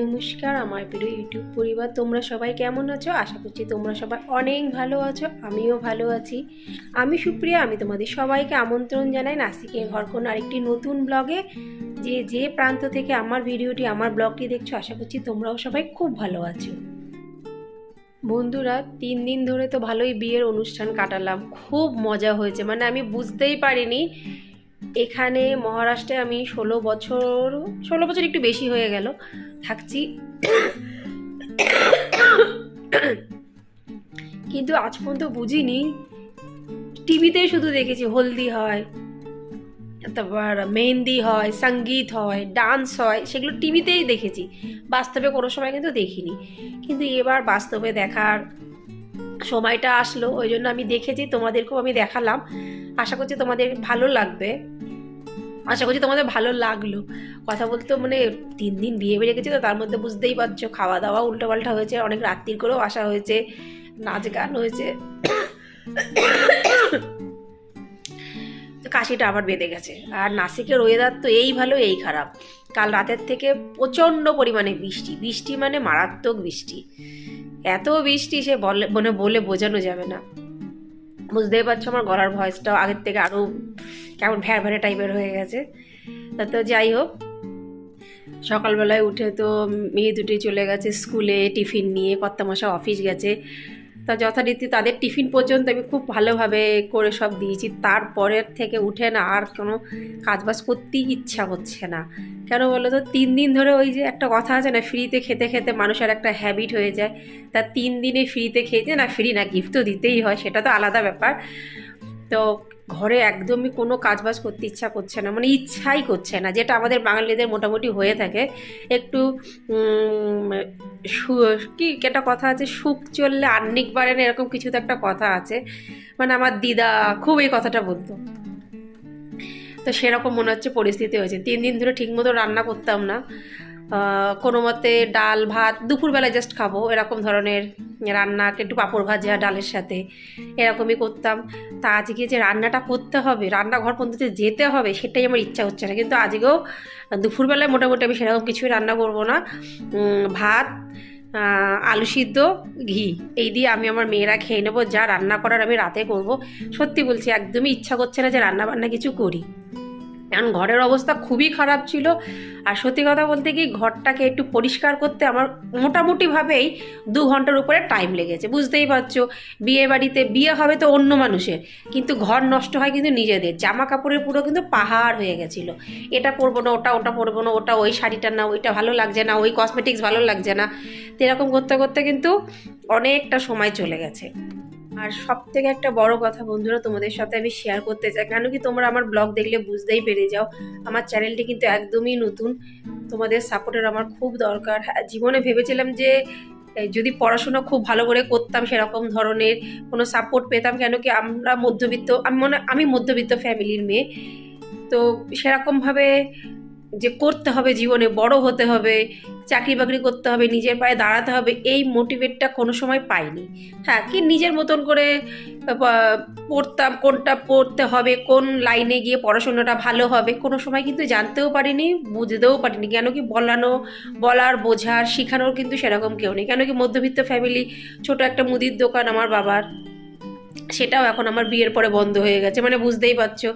নমস্কার, আমার প্রিয় ইউটিউব পরিবার, তোমরা সবাই কেমন আছো? আশা করছি তোমরা সবাই অনেক ভালো আছো, আমিও ভালো আছি। আমি সুপ্রিয়া, আমি তোমাদের সবাইকে আমন্ত্রণ জানাই নাসিকের ঘর আরেকটি নতুন ব্লগে। যে যে প্রান্ত থেকে আমার ভিডিওটি, আমার ব্লগটি দেখছ, আশা করছি তোমরাও সবাই খুব ভালো আছো। বন্ধুরা, তিন দিন ধরে তো ভালোই বিয়ের অনুষ্ঠান কাটালাম। খুব মজা হয়েছে মানে আমি বুঝতেই পারিনি এখানে মহারাষ্ট্রে আমি ষোলো বছর ষোলো বছর একটু বেশি হয়ে গেল, থাকছি। কিন্তু আজ পর্যন্ত বুঝিনি। টিভিতে শুধু দেখেছি হলদি হয়, তারপর মেহেন্দি হয়, সংগীত হয়, ডান্স হয়, সেগুলো টিভিতেই দেখেছি। বাস্তবে কোনো সময় কিন্তু দেখিনি। কিন্তু এবার বাস্তবে দেখার সময়টা আসলো, ওই জন্য আমি দেখেছি, তোমাদেরকেও আমি দেখালাম। আশা করছি তোমাদের ভালো লাগবে। আশা করছি তোমাদের ভালো লাগল। কথা বলতে মানে তিন দিন বিয়ে বেড়ে গেছে তো, তার মধ্যে বুঝতেই পারছ, খাওয়া দাওয়া উল্টোপাল্টা হয়েছে, অনেক রাত্রির করেও আসা হয়েছে, নাচ গান হয়েছে। কাশিটা আবার বেঁধে গেছে। আর নাসিকের ওয়েদার তো এই ভালো, এই খারাপ। কাল রাতের থেকে প্রচণ্ড পরিমাণে বৃষ্টি। বৃষ্টি মানে মারাত্মক বৃষ্টি। এত বৃষ্টি সে বলে মানে বলে বোঝানো যাবে না। বুঝতেই পারছ আমার গলার ভয়েসটাও আগের থেকে আরও কেমন ভ্যার ভ্যারে টাইপের হয়ে গেছে। তা তো যাই হোক, সকালবেলায় উঠে তো মেয়ে দুটি চলে গেছে স্কুলে টিফিন নিয়ে কর্তামশা অফিস গেছে। তা যথারীতি তাদের টিফিন পর্যন্ত আমি খুব ভালোভাবে করে সব দিয়েছি। তারপরের থেকে উঠে না আর কোনো কাজবাজ করতেই ইচ্ছা করছে না। কেন বলো তো? তিন দিন ধরে ওই যে একটা কথা আছে না, ফ্রিতে খেতে খেতে মানুষের একটা হ্যাবিট হয়ে যায়। তা তিন দিনে ফ্রিতে খেতে না, ফ্রি না গিফট তো দিতেই হয়, সেটা তো আলাদা ব্যাপার। তো ঘরে একদমই কোনো কাজবাজ করতে ইচ্ছা করছে না মানে ইচ্ছাই করছে না, যেটা আমাদের বাঙালিদের মোটামুটি হয়ে থাকে। একটু কি, একটা কথা আছে, সুখ চললে আর্নিক বাড়ে না এরকম কিছু তো একটা কথা আছে। মানে আমার দিদা খুব এই কথাটা বলতো। তো সেরকম মনে হচ্ছে পরিস্থিতি হয়েছে। তিন দিন ধরে ঠিকমতো রান্না করতাম না। কোনো মতে ডাল, ভাত দুপুরবেলা জাস্ট খাব, এরকম ধরনের রান্না, একটু পাঁপড় ভাজা, ডালের সাথে এরকমই করতাম। তা আজকে যে রান্নাটা করতে হবে, রান্নাঘর পর্যন্ত যেতে হবে, সেটাই আমার ইচ্ছা হচ্ছে না। কিন্তু আজকেও দুপুরবেলায় মোটামুটি আমি সেরকম কিছুই রান্না করব না। ভাত আলু সিদ্ধ, ঘি, এই দিয়ে আমি আমার মেয়েরা খেয়ে নেব। যা রান্না করার আমি রাতে করব। সত্যি বলছি, একদমই ইচ্ছা করছে না যে রান্না বান্না কিছু করি। কারণ ঘরের অবস্থা খুবই খারাপ ছিল। আর সত্যি কথা বলতে কি, ঘরটাকে একটু পরিষ্কার করতে আমার মোটামুটিভাবেই দু ঘণ্টার উপরে টাইম লেগেছে, বুঝতেই পারছ। বিয়ে বাড়িতে বিয়ে হবে তো অন্য মানুষের কিন্তু ঘর নষ্ট হয় কিন্তু নিজেদের। জামা কাপড়ের পুরো কিন্তু পাহাড় হয়ে গেছিল। এটা পরবো না, ওটা ওটা পরবো না, ওটা, ওই শাড়িটা না, ওইটা ভালো লাগছে না, ওই কসমেটিক্স ভালো লাগছে না। তো এরকম করতে করতে কিন্তু অনেকটা সময় চলে গেছে। আর সব থেকে একটা বড় কথা বন্ধুরা, তোমাদের সাথে আমি শেয়ার করতে চাই। কেন কি তোমরা আমার ব্লগ দেখলে বুঝতেই পেরে যাও, আমার চ্যানেলটি কিন্তু একদমই নতুন। তোমাদের সাপোর্টের আমার খুব দরকার। হ্যাঁ জীবনে ভেবেছিলাম যে যদি পড়াশোনা খুব ভালো করে করতাম সেরকম ধরনের কোনো সাপোর্ট পেতাম, কেন কি আমরা মধ্যবিত্ত, আমি মনে, আমি মধ্যবিত্ত ফ্যামিলির মেয়ে। তো সেরকমভাবে যে করতে হবে জীবনে, বড় হতে হবে, চাকরি বাকরি করতে হবে, নিজের পায়ে দাঁড়াতে হবে, এই মোটিভেটটা কোনো সময় পাইনি। হ্যাঁ কি নিজের মতন করে পড়তাম, কোনটা পড়তে হবে, কোন লাইনে গিয়ে পড়াশোনাটা ভালো হবে, কোনো সময় কিন্তু জানতেও পারিনি, বুঝতেও পারিনি। কেন কি বলানো, বলার, বোঝার, শেখানোর কিন্তু সেরকম কেউ নেই। কেন কি মধ্যবিত্ত ফ্যামিলি ছোট একটা মুদির দোকান আমার বাবার। সেটাও এখন আমার বিয়ের পরে বন্ধ হয়ে গেছে। মানে বুঝতেই পারছ,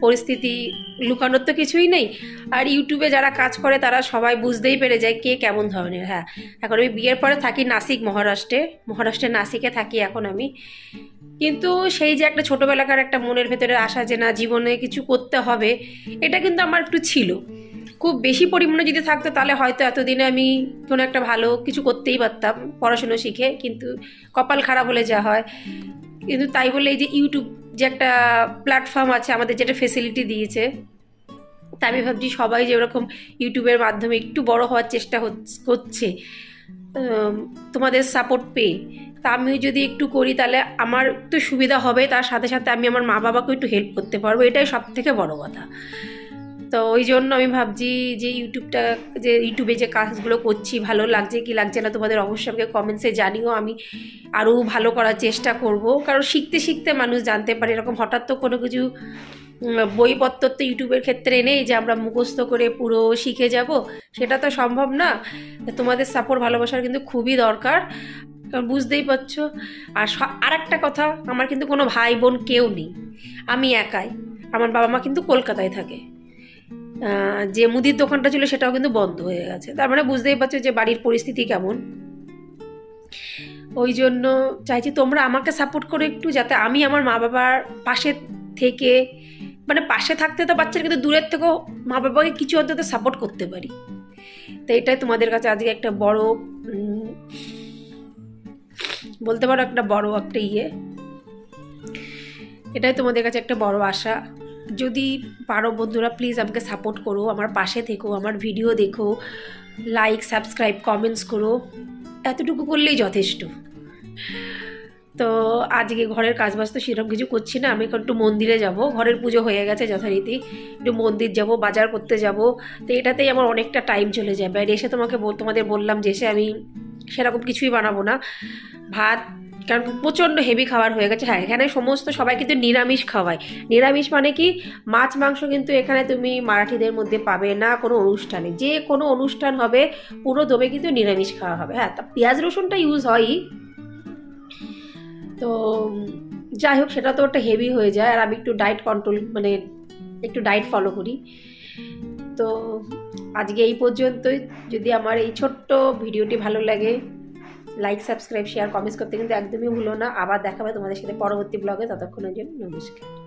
পরিস্থিতি, লুকানোর তো কিছুই নেই। আর ইউটিউবে যারা কাজ করে, তারা সবাই বুঝতেই পেরে যায় কে কেমন ধরনের। হ্যাঁ এখন আমি বিয়ের পরে থাকি নাসিক মহারাষ্ট্রে। মহারাষ্ট্রের নাসিকে থাকি এখন আমি। কিন্তু সেই যে একটা ছোটোবেলাকার একটা মনের ভেতরে আসা যে না, জীবনে কিছু করতে হবে, এটা কিন্তু আমার একটু ছিল। খুব বেশি পরিমাণে যদি থাকতো, তাহলে হয়তো এতদিনে আমি কোনো একটা ভালো কিছু করতেই পারতাম, পড়াশুনো শিখে। কিন্তু কপাল খারাপ হলে যা হয় কিন্তু তাই বলে এই যে ইউটিউব যে একটা প্ল্যাটফর্ম আছে আমাদের যেটা ফেসিলিটি দিয়েছে, তা আমি ভাবছি সবাই যে ওরকম ইউটিউবের মাধ্যমে একটু বড় হওয়ার চেষ্টা করছে তোমাদের সাপোর্ট পেয়ে। তা আমিও যদি একটু করি তাহলে আমার তো সুবিধা হবে, তার সাথে সাথে আমি আমার মা বাবাকেও একটু হেল্প করতে পারব, এটাই সব থেকে বড় কথা। তো ওই জন্য আমি ভাবছি যে ইউটিউবটা, যে ইউটিউবে যে কাজগুলো করছি, ভালো লাগছে কি লাগছে না তোমাদের অবশ্যই আমাকে কমেন্টসে জানিও। আমি আরও ভালো করার চেষ্টা করব। কারণ শিখতে শিখতে মানুষ জানতে পারে। এরকম হঠাৎ তো কোনো কিছু বইপত্র তো ইউটিউবের ক্ষেত্রে নেই যে আমরা মুখস্থ করে পুরো শিখে যাব। সেটা তো সম্ভব না। তোমাদের সাপোর্ট ভালোবাসার কিন্তু খুবই দরকার। কারণ বুঝতেই পারছ? আর আর একটা কথা, আমার কিন্তু কোনো ভাই বোন কেউ নেই। আমি একাই। আমার বাবা মা কিন্তু কলকাতায় থাকে। যে মুদির দোকানটা ছিল সেটাও কিন্তু বন্ধ হয়ে গেছে। তার মানে বুঝতেই পারছ যে বাড়ির পরিস্থিতি কেমন। ওই জন্য চাইছি তোমরা আমাকে সাপোর্ট করো একটু যাতে আমি আমার মা বাবার পাশে থেকে মানে পাশে থাকতে তো বাচ্চার কিন্তু দূরের থেকেও মা বাবাকে কিছু অন্তত সাপোর্ট করতে পারি। তো এটাই তোমাদের কাছে আজকে একটা বড় বলতে পারো একটা বড় একটা ইয়ে। এটাই তোমাদের কাছে একটা বড় আশা। যদি পারো বন্ধুরা প্লিজ আমাকে সাপোর্ট করো, আমার পাশে থেকো, আমার ভিডিও দেখো লাইক সাবস্ক্রাইব কমেন্টস করো, এতটুকু করলেই যথেষ্ট। তো আজকে ঘরের কাজ বাজ তো সেরকম কিছু করছি না, আমি একটু মন্দিরে যাব, ঘরের পুজো হয়ে গেছে যথারীতি, একটু মন্দির যাব, বাজার করতে যাব, তো এটাতেই আমার অনেকটা টাইম চলে যাবে। আর এসে তোমাকে তোমাদের বললাম যে এসে আমি সেরকম কিছুই বানাবো না। ভাত কারণ প্রচণ্ড হেভি খাবার হয়ে গেছে। হ্যাঁ এখানে সমস্ত সবাই কিন্তু নিরামিষ খাওয়ায়। নিরামিষ মানে কি? মাছ, মাংস কিন্তু এখানে তুমি মারাঠিদের মধ্যে পাবে না কোনো অনুষ্ঠানে। যে কোনো অনুষ্ঠান হবে, পুরো দমে কিন্তু নিরামিষ খাওয়া হবে। হ্যাঁ তা পেঁয়াজ রসুনটা ইউজ হয়ই তো, যাই হোক, সেটা তো একটা হেভি হয়ে যায়। আর আমি একটু ডায়েট কন্ট্রোল মানে একটু ডায়েট ফলো করি। তো, আজকে এই পর্যন্তই। যদি আমার এই ছোট্ট ভিডিওটি ভালো লাগে লাইক সাবস্ক্রাইব শেয়ার কমেন্টস করতে কিন্তু একদমই ভুলো না। আবার দেখাবে তোমাদের সাথে পরবর্তী ব্লগে ততক্ষণের জন্য নমস্কার।